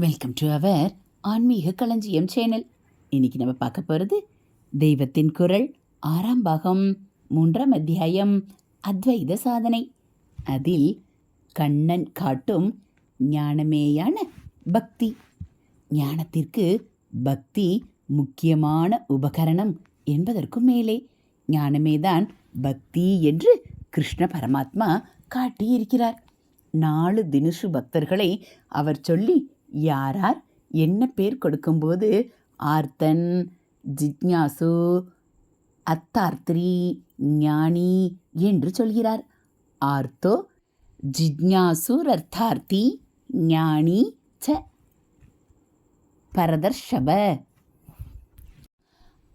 Welcome to our ஆன்மீக களஞ்சியம் channel இன்னைக்கு நம்ம பார்க்க போகிறது தெய்வத்தின் குரல் ஆறாம் பாகம் மூன்றாம் அத்தியாயம் அத்வைத சாதனை. அதில் கண்ணன் காட்டும் ஞானமேயான பக்தி. ஞானத்திற்கு பக்தி முக்கியமான உபகரணம் என்பதற்கும் மேலே. ஞானமேதான் பக்தி என்று கிருஷ்ண பரமாத்மா காட்டியிருக்கிறார். நாலு தினுஷு பக்தர்களை அவர் சொல்லி யாரார்? என்ன பேர் கொடுக்கும்போது ஆர்த்தன் ஜிக்ஞாசு அத்தார்த்ரி ஞானி என்று சொல்கிறார். ஆர்த்தோ ஜிக்ஞாசுரர்த்தார்த்தி ஞானி ச பரதர்ஷப.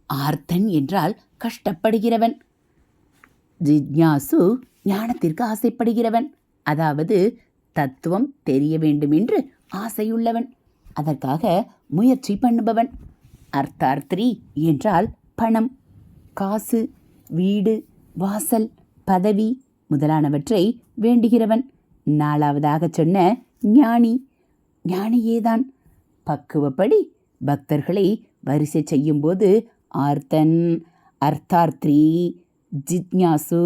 ஆர்த்தன் என்றால் கஷ்டப்படுகிறவன். ஜிக்ஞாசு ஞானத்திற்கு ஆசைப்படுகிறவன். அதாவது தத்துவம் தெரிய வேண்டும் என்று ஆசையுள்ளவன். அதற்காக முயற்சி பண்ணுபவன். அர்த்தார்த்ரி என்றால் பணம் காசு வீடு வாசல் பதவி முதலானவற்றை வேண்டுகிறவன். நாலாவதாக சொன்ன ஞானி ஞானியேதான். பக்குவப்படி பக்தர்களை வரிசை செய்யும்போது ஆர்த்தன் அர்த்தார்த்திரி ஜித்யாசு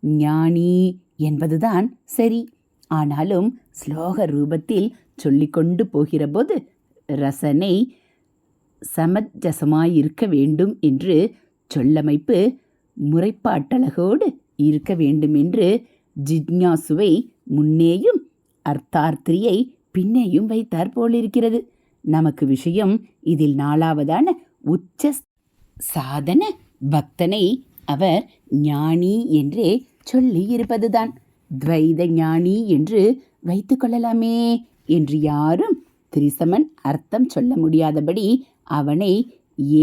ஞானி என்பதுதான் சரி. ஆனாலும் ஸ்லோக ரூபத்தில் சொல்லிக்கொண்டு போகிறபோது ரசனை சமஞ்சசமாயிருக்க வேண்டும் என்று சொல்லமைப்பு முறைப்பாட்டழகோடு இருக்க வேண்டும் என்று ஜிக்ஞாசுவை முன்னேயும் அர்த்தார்த்தியை பின்னேயும் வைத்தார் போலிருக்கிறது. நமக்கு விஷயம் இதில் நாலாவதான உச்ச சாதன பக்தனை அவர் ஞானி என்றே சொல்லி இருப்பதுதான் துவைத ஞானி என்று வைத்துக்கொள்ளலாமே என்று யாரும் திரிசமன் அர்த்தம் சொல்ல முடியாதபடி அவனை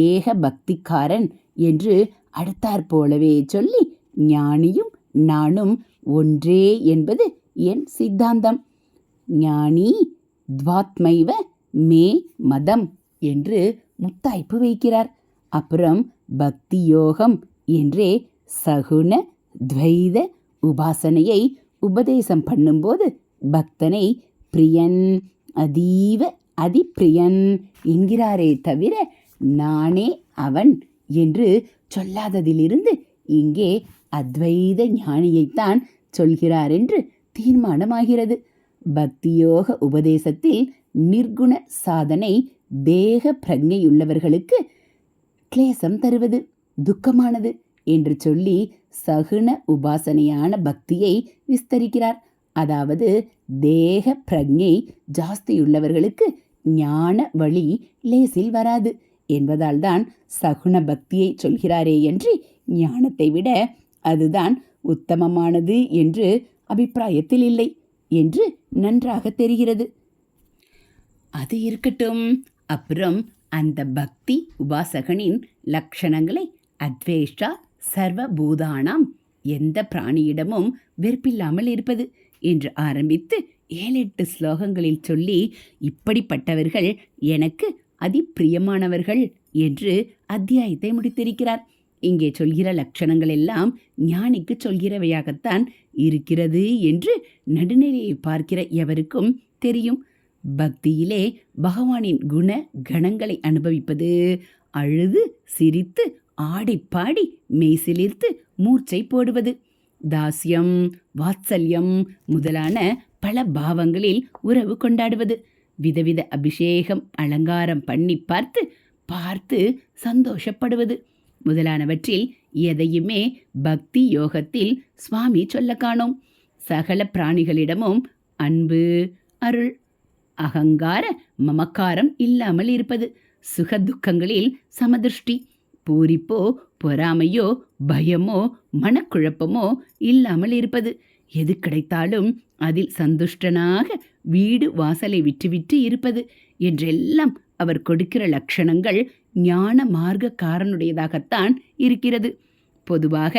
ஏக பக்திக்காரன் என்று அடுத்தாற் போலவே சொல்லி ஞானியும் நானும் ஒன்றே என்பது என் சித்தாந்தம். ஞானி துவாத்மைவ மே மதம் என்று முத்தாய்ப்பு வைக்கிறார். அப்புறம் பக்தி யோகம் என்றே சகுண துவைத உபாசனையை உபதேசம் பண்ணும்போது பக்தனை பிரியன் அதீவ அதிப்பிரியன் என்கிறாரே தவிர நானே அவன் என்று சொல்லாததிலிருந்து இங்கே அத்வைத ஞானியைத்தான் சொல்கிறார் என்று தீர்மானமாகிறது. பக்தியோக உபதேசத்தில் நிர்குண சாதனை தேக பிரஜையுள்ளவர்களுக்கு கிளேசம் தருவது துக்கமானது என்று சொல்லி சகுன உபாசனையான பக்தியை விஸ்தரிக்கிறார். அதாவது தேக பிரஜை ஜாஸ்தியுள்ளவர்களுக்கு ஞான வழி லேசில் வராது என்பதால் தான் பக்தியை சொல்கிறாரே என்று ஞானத்தை விட அதுதான் உத்தமமானது என்று அபிப்பிராயத்தில் இல்லை என்று நன்றாக தெரிகிறது. அது இருக்கட்டும். அப்புறம் அந்த பக்தி உபாசகனின் லட்சணங்களை அத்வேஷா சர்வபூதானாம் எந்த பிராணியிடமும் வெறுப்பில்லாமல் இருப்பது. என்று ஆரம்பித்து ஏழெட்டு ஸ்லோகங்களில் சொல்லி இப்படிப்பட்டவர்கள் எனக்கு அதிப்பிரியமானவர்கள் என்று அத்தியாயத்தை முடித்திருக்கிறார். இங்கே சொல்கிற லட்சணங்கள் எல்லாம் ஞானிக்கு சொல்கிறவையாகத்தான் இருக்கிறது என்று நடுநிலையை பார்க்கிற எவருக்கும் தெரியும். பக்தியிலே பகவானின் குண கணங்களை அனுபவிப்பது அழுது சிரித்து ஆடிப்பாடி மெய்சிலிர்த்து மூர்ச்சை போடுவது. தாஸ்யம் வாத்சல்யம் முதலான பல பாவங்களில் உறவு கொண்டாடுவது. விதவித அபிஷேகம் அலங்காரம் பண்ணி பார்த்து பார்த்து சந்தோஷப்படுவது. முதலானவற்றில் எதையுமே பக்தி யோகத்தில் சுவாமி சொல்ல காணோம். சகல பிராணிகளிடமும் அன்பு அருள் அகங்கார மமக்காரம் இல்லாமல் இருப்பது. சுக துக்கங்களில் சமதிருஷ்டி. பூரிப்போ பொறாமையோ பயமோ மனக்குழப்பமோ இல்லாமல் இருப்பது. எது கிடைத்தாலும் அதில் சந்துஷ்டனாக வீடு வாசலை விட்டுவிட்டு இருப்பது என்றெல்லாம் அவர் கொடுக்கிற லட்சணங்கள் ஞான மார்க்கக்காரனுடையதாகத்தான் இருக்கிறது. பொதுவாக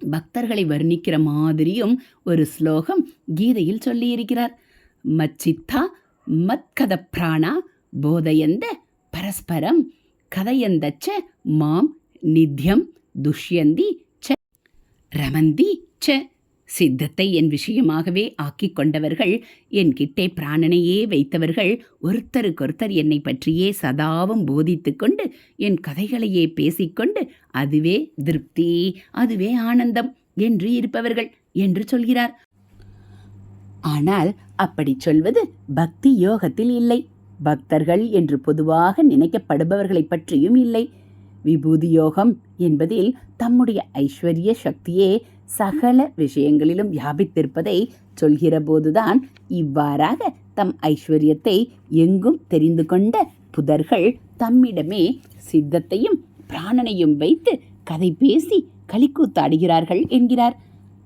பக்தர்களை வர்ணிக்கிற மாதிரியும் ஒரு ஸ்லோகம் கீதையில் சொல்லியிருக்கிறார். மச்சித்தா மத்கத பிராணா போதையந்த பரஸ்பரம் கதையந்தச்ச மாம் நித்யம் துஷ்யந்தி ச ரமந்தி ச. சித்தத்தை என் விஷயமாகவே ஆக்கிக் கொண்டவர்கள் என் கிட்டே பிராணனையே வைத்தவர்கள் ஒருத்தருக்கொருத்தர் என்னை பற்றியே சதாவும் போதித்து கொண்டு என் கதைகளையே பேசிக்கொண்டு அதுவே திருப்தி அதுவே ஆனந்தம் என்று இருப்பவர்கள் என்று சொல்கிறார். ஆனால் அப்படி சொல்வது பக்தி யோகத்தில் இல்லை. பக்தர்கள் என்று பொதுவாக நினைக்கப்படுபவர்களைப் பற்றியும் இல்லை. விபூதி யோகம் என்பதில் தம்முடைய ஐஸ்வர்ய சக்தியே சகல விஷயங்களிலும் வியாபித்திருப்பதை சொல்கிற போதுதான் இவ்வாறாக தம் ஐஸ்வர்யத்தை எங்கும் தெரிந்து கொண்ட புதர்கள் தம்மிடமே சித்தத்தையும் பிராணனையும் வைத்து கதை பேசி களிக்கூத்தாடுகிறார்கள் என்கிறார்.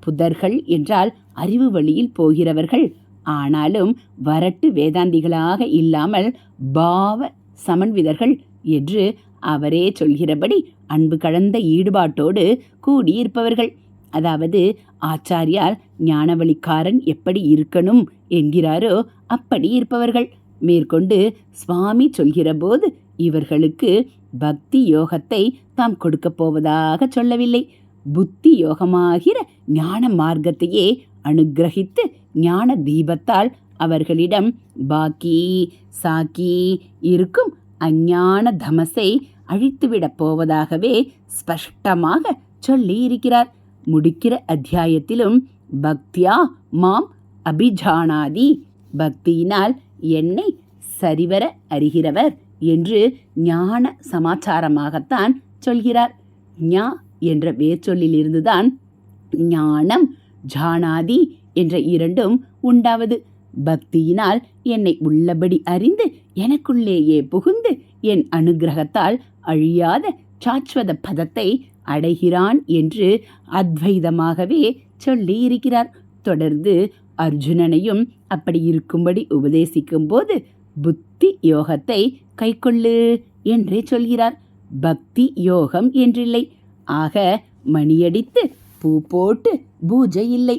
புதர்கள் என்றால் அறிவு வழியில் போகிறவர்கள். ஆனாலும் வரட்டு வேதாந்திகளாக இல்லாமல் பாவ சமன்விதர்கள் என்று அவரே சொல்கிறபடி அன்பு கலந்த ஈடுபாட்டோடு கூடியிருப்பவர்கள். அதாவது ஆச்சாரியார் ஞானவழிக்காரன் எப்படி இருக்கணும் என்கிறாரோ அப்படி இருப்பவர்கள். மேற்கொண்டு சுவாமி சொல்கிறபோது இவர்களுக்கு பக்தி யோகத்தை தாம் கொடுக்கப் போவதாக சொல்லவில்லை. புத்தி யோகமாகிற ஞான மார்க்கத்தையே அனுக்கிரகித்து ஞான தீபத்தால் அவர்களிடம் பாக்கி சாக்கி இருக்கும் அஞ்ஞான தமசை அழித்துவிடப் போவதாகவே ஸ்பஷ்டமாக சொல்லியிருக்கிறார். முடிக்கிற அத்தியாயத்திலும் பக்தியா மாம் அபிஜானாதி. பக்தியினால் என்னை சரிவர அறிகிறவர் என்று ஞான சமாச்சாரமாகத்தான் சொல்கிறார். ஞா என்ற வேர்ச்சொல்லிலிருந்துதான் ஞானம் ஜானாதி என்ற இரண்டும் உண்டாவது. பக்தியினால் என்னை உள்ளபடி அறிந்து எனக்குள்ளேயே புகுந்து என் அனுகிரகத்தால் அழியாத சாஸ்வத பதத்தை அடைகிறான் என்று அத்வைதமாகவே சொல்லி இருக்கிறார் தொடர்ந்து அர்ஜுனனையும் அப்படி இருக்கும்படி உபதேசிக்கும் போது புத்தி யோகத்தை கைக்கொள்ளு என்றே சொல்கிறார். பக்தி யோகம் என்றில்லை. ஆக மணியடித்து பூ போட்டு பூஜை இல்லை.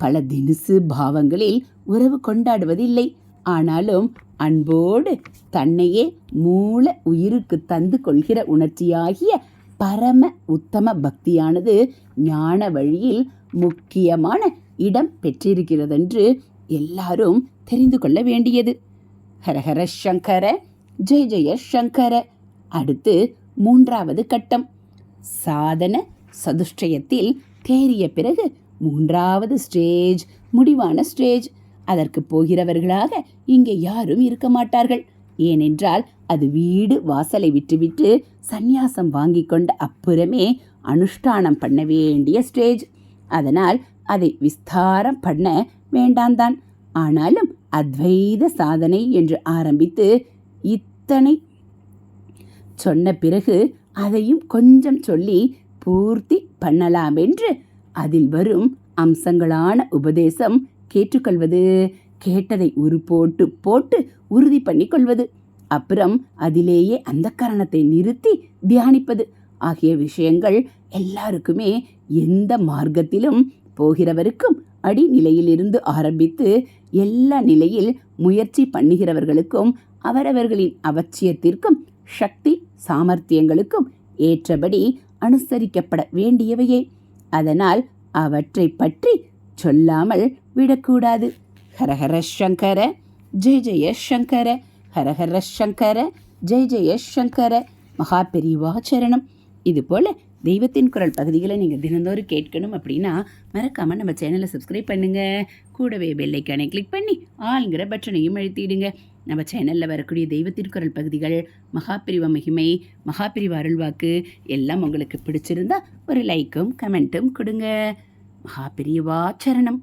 பல தினுசு பாவங்களில் உறவு கொண்டாடுவதில்லை. ஆனாலும் அன்போடு தன்னையே மூல உயிருக்கு தந்து கொள்கிற உணர்ச்சியாகிய பரம உத்தம பக்தியானது ஞான வழியில் முக்கியமான இடம் பெற்றிருக்கிறதென்று எல்லாரும் தெரிந்து கொள்ள வேண்டியது. ஹரஹர சங்கர ஜெய ஜெய சங்கர. அடுத்து மூன்றாவது கட்டம். சாதன சதுஷ்டயத்தில் தேறிய பிறகு மூன்றாவது ஸ்டேஜ் முடிவான ஸ்டேஜ். அதற்கு போகிறவர்களாக இங்கே யாரும் இருக்க மாட்டார்கள். ஏனென்றால் அது வீடு வாசலை விட்டுவிட்டு சந்நியாசம் வாங்கி கொண்ட அப்புறமே அனுஷ்டானம் பண்ண வேண்டிய ஸ்டேஜ் அதனால் அதை விஸ்தாரம் பண்ண வேண்டாந்தான் ஆனாலும் அத்வைத சாதனை என்று ஆரம்பித்து இத்தனை சொன்ன பிறகு அதையும் கொஞ்சம் சொல்லி பூர்த்தி பண்ணலாம் என்று அதில் வரும் அம்சங்களான உபதேசம் கேட்டுக்கொள்வது கேட்டதை உரு போட்டு போட்டு உறுதி பண்ணி கொள்வது அப்புறம் அதிலேயே அந்த கரணத்தை நிறுத்தி தியானிப்பது. ஆகிய விஷயங்கள் எல்லாருக்குமே எந்த மார்க்கத்திலும் போகிறவருக்கும் அடிநிலையிலிருந்து ஆரம்பித்து எல்லா நிலையில் முயற்சி பண்ணுகிறவர்களுக்கும் அவரவர்களின் அவசியத்திற்கும் சக்தி சாமர்த்தியங்களுக்கும் ஏற்றபடி அனுசரிக்கப்பட வேண்டியவையே. அதனால் அவற்றை பற்றி சொல்லாமல் விடக்கூடாது. ஹரஹர சங்கர ஜெய ஜெய சங்கர ஹரஹர சங்கர ஜெய ஜெய சங்கர. மகா பெரிவாச்சரணம் இது போல் தெய்வத்தின் குரல் பகுதிகளை நீங்கள் தினந்தோறும் கேட்கணும் அப்படின்னா மறக்காமல் நம்ம சேனலை சப்ஸ்கிரைப் பண்ணுங்கள் கூடவே பெல்லைக்கானை கிளிக் பண்ணி ஆளுங்கிற பட்டனையும் அழுத்திடுங்க. நம்ம சேனலில் வரக்கூடிய தெய்வத்தின் குரல் பகுதிகள் மகாபிரிவ மகிமை மகாபிரிவ அருள்வாக்கு எல்லாம் உங்களுக்கு பிடிச்சிருந்தா ஒரு லைக்கும் கமெண்ட்டும் கொடுங்க. மகாபிரிவா சரணம்.